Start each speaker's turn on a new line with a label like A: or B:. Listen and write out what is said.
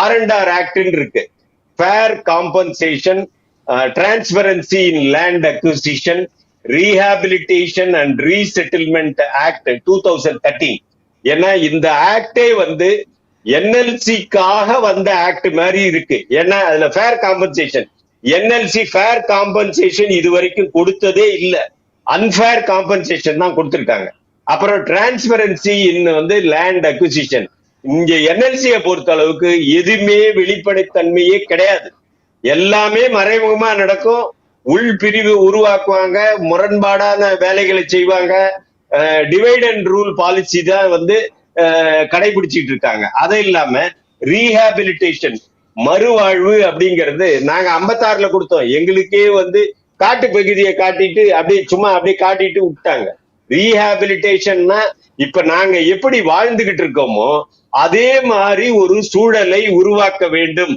A: R and R ஆக்ட்ன்னு இருக்கு. Fair compensation transparency in land acquisition rehabilitation and resettlement act two thousand thirteen ஏன்னா இந்த ஆக்டே வந்து என்எல்சிக்காக வந்த ஆக்ட் மாதிரி இருக்கு. ஏன்னா அதுல fair compensation NLC fair compensation இது வரைக்கும் கொடுத்ததே இல்லை. அன்பேர் காம்பன்சேஷன் தான் கொடுத்துருக்காங்க. அப்புறம் டிரான்ஸ்பரன்சி இன் வந்து லேண்ட் அக்விசிஷன் இங்க என்எல்சியை பொறுத்த அளவுக்கு எதுவுமே வெளிப்படைத்தன்மையே கிடையாது. எல்லாமே மறைமுகமா நடக்கும். உள் பிரிவு உருவாக்குவாங்க முரண்பாடான வேலைகளை செய்வாங்க. டிவைட் அண்ட் ரூல் பாலிசி தான் வந்து கடைபிடிச்சிட்டு இருக்காங்க. அது இல்லாம ரீஹாபிலிட்டேஷன் மறுவாழ்வு அப்படிங்கிறது நாங்க 56 கொடுத்தோம். எங்களுக்கே வந்து காட்டு பகுதியை காட்டிட்டு அப்படியே சும்மா அப்படியே காட்டிட்டு விட்டாங்க. ரீஹாபிலிட்டேஷன்னா இப்ப நாங்க எப்படி வாழ்ந்துகிட்டு இருக்கோமோ அதே மாதிரி ஒரு சூழலை உருவாக்க வேண்டும்.